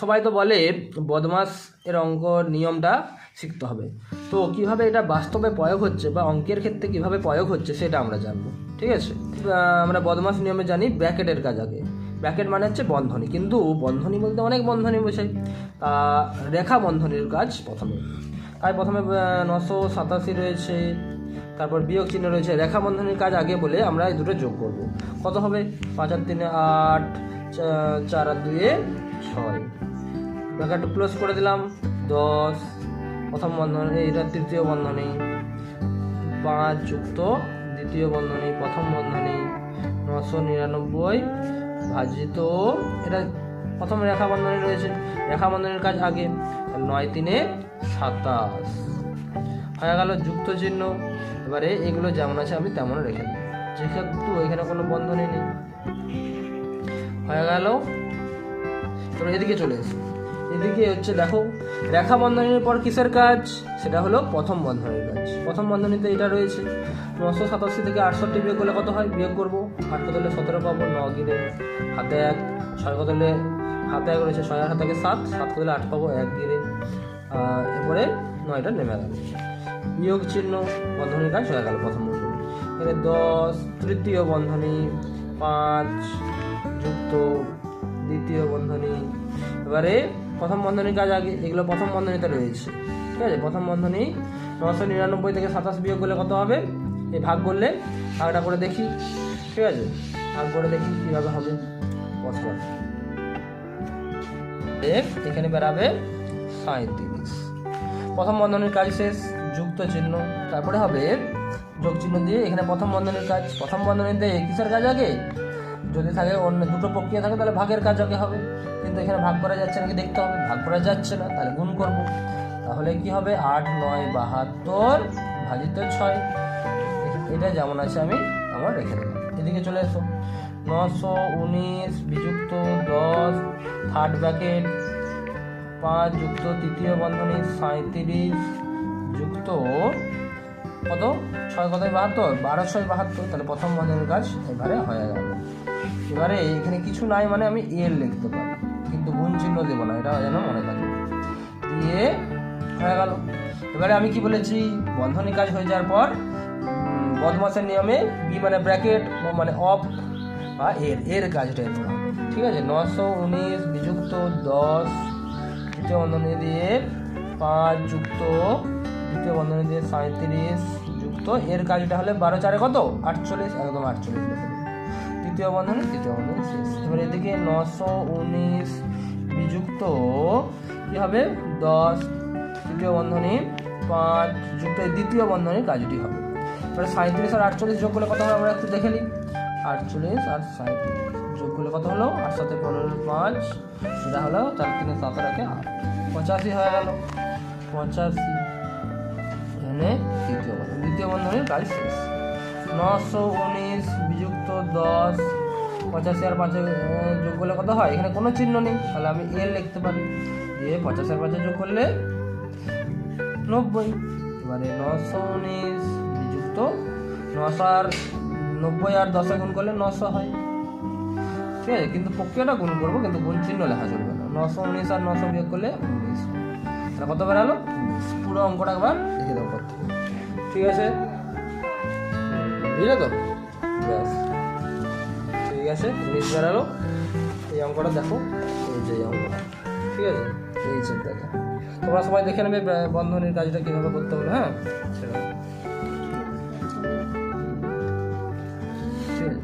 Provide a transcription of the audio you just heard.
সবাই তো বলে বদমাস এর অঙ্ক নিয়মটা শিখতে হবে। তো কীভাবে এটা বাস্তবে প্রয়োগ হচ্ছে বা অঙ্কের ক্ষেত্রে কীভাবে প্রয়োগ হচ্ছে সেটা আমরা জানব, ঠিক আছে? আমরা বদমাস নিয়মে জানি ব্র্যাকেটের কাজ আগে। ব্র্যাকেট মানে হচ্ছে বন্ধনী, কিন্তু বন্ধনী বলতে অনেক বন্ধনী বোঝাই তা রেখা বন্ধনীর কাজ প্রথমে। তাই প্রথমে নশো সাতাশি রয়েছে, তারপর বিয়োগ চিহ্ন রয়েছে। রেখা বন্ধনীর কাজ আগে বলে আমরা এই দুটো যোগ করব। কত হবে? পাঁচ আর তিনে আট চার আর দুয়ে ছয়। ব্র্যাকেট ক্লোজ করে দিলাম। দশ। প্রথম বন্ধনী, এটা তৃতীয় বন্ধনী। পাঁচ যুক্ত। দ্বিতীয় বন্ধনী, প্রথম বন্ধনী। নশো নিরানব্বই ভাজিত। এটা প্রথম রেখা বন্ধনী রয়েছে। রেখা বন্ধনীর কাজ আগে। নয় তিনে সাতাশ। হয়ে গেল যুক্ত চিহ্ন। এবারে এগুলো যেমন আছে আমি তেমন রেখে দিই যেহেতু এখানে কোনো বন্ধনী নেই। হয়ে গেল তোমরা এদিকে চলে এসো। এদিকে হচ্ছে দেখো, রেখা বন্ধনীর পর কিসের কাজ? সেটা হলো প্রথম বন্ধনীর কাজ। প্রথম বন্ধনীতে এটা রয়েছে, নশো সাতাশি থেকে আটষট্টি বিয়োগ করলে কত হয়? বিয়োগ করব। আট কত হলে সতেরো পাবো, ন গিরে হাতে এক, ছয় কত হলে হাতে এক রয়েছে, ছয় হাতে একে সাত সাত কত হলে আট পাবো, এক গিরে এরপরে নয়টা নেমে গেল। বিয়োগ চিহ্ন, বন্ধনীর কাজ হয়ে গেল প্রথম বন্ধনী। এখানে দশ, তৃতীয় বন্ধনী, পাঁচ, যুক্ত, দ্বিতীয় বন্ধনী এবারে প্রথম বন্ধনীর কাজ আগে এগুলো প্রথম বন্ধনীতে রয়েছে। ঠিক আছে? প্রথম বন্ধনী নশো নিরানব্বই থেকে সাতাশ বিয়োগ করলে কত হবে? এই ভাগ করলে ভাগটা করে দেখি। ঠিক আছে? ভাগ করে দেখি কীভাবে হবে। পরস্পর এক এখানে বেরাবে সাঁত্রিশ প্রথম বন্ধনীর কাজ শেষ, যুক্ত চিহ্ন। তারপরে হবে যোগ চিহ্ন দিয়ে এখানে প্রথম বন্ধনীর কাজ। প্রথম বন্ধনীতে কিসের কাজ আগে? যদি থাকে অন্য দুটো প্রক্রিয়া থাকে, তাহলে ভাগের কাজ আগে হবে। কিন্তু এখানে ভাগ করা যাচ্ছে নাকি দেখতে হবে। ভাগ করা যাচ্ছে না, তাহলে গুণ করব। তাহলে কি হবে? আট, নয়, বাহাত্তর ভাজিত ছয়। এটা যেমন আছে আমি আমার রেখে দেবো। এদিকে চলে এসো। নশো উনিশ বিযুক্ত দশ থার্ড ব্র্যাকেট পাঁচ যুক্ত তৃতীয় বন্ধনী সাঁত্রিশ যুক্ত কত? ছয় কত? বাহাত্তর। বারো, ছয়, বাহাত্তর। তাহলে প্রথম বন্ধনীর কাজ এবারে হয়ে গেল। এবারে এখানে কিছু নাই মানে আমি এর লিখতে পারি কিন্তু গুণ চিহ্ন দেবো না, এটা যেন মনে থাকে। দিয়ে হয়ে গেল। এবারে আমি কি বলেছি? বন্ধনী কাজ হয়ে যাওয়ার পর বদমাসের নিয়মে বি মানে ব্র্যাকেট, ও মানে অফ বা এর। এর কাজটা হবে। ঠিক আছে? নশো উনিশ বিযুক্ত দশ, দ্বিতীয় বন্ধনী দিয়ে পাঁচ যুক্ত, দ্বিতীয় বন্ধনী দিয়ে সাঁত্রিশ যুক্ত। এর কাজটা হলে বারো চারে কত? আটচল্লিশ, একদম আটচল্লিশ লিখে দেবো। তৃতীয় বন্ধনী তৃতীয় বন্ধনী, শেষ। এবার এদিকে নশো উনিশ বিযুক্ত, কী হবে? দশ, তৃতীয় বন্ধনী, পাঁচ যুক্ত দ্বিতীয় বন্ধনীর কাজটি হবে। এবারে সাঁত্রিশ আর আটচল্লিশ যোগ করলে কত হবে আমরা একটু দেখে নিই। আটচল্লিশ আর সাঁত্রিশ যোগ করলে কত হলো? আট সাথে পনেরো, পাঁচ। সেটা হলো চার তিনে সাত রাখে আট। পঁচাশি হয়ে গেল। পঁচাশি। এখানে তৃতীয় বন্ধনী। দ্বিতীয় বন্ধনীর কাজ শেষ। নশো উনিশ বিযুক্ত দশ, পঁচাশি আর পাঁচে যোগ করলে কত হয়? এখানে কোনো চিহ্ন নেই। তাহলে আমি এর লিখতে পারি। দিয়ে পঁচাশি আর পাঁচে যোগ করলে নব্বই। এবারে নশো উনিশ বিযুক্ত নশো আর নব্বই আর দশে গুণ করলে নশো হয়। ঠিক আছে? কিন্তু প্রক্রিয়াটা গুণ করব, কিন্তু গুণ চিহ্ন লেখা চলবে না। নশো উনিশ আর নশো বিয়োগ করলে উনিশ। তাহলে কত উনিশ। পুরো অঙ্কটা একবার লিখে দেবো ঠিক আছে? বুঝলে তো? ব্যাস। ঠিক আছে উনিশ বেড়ালো। এই অঙ্কটা দেখো। এই যে অঙ্কটা। ঠিক আছে? এই যে দেখো। তোমরা সবাই দেখে নেবে বন্ধনীর কাজটা কীভাবে করতে হবে হ্যাঁ? সেটা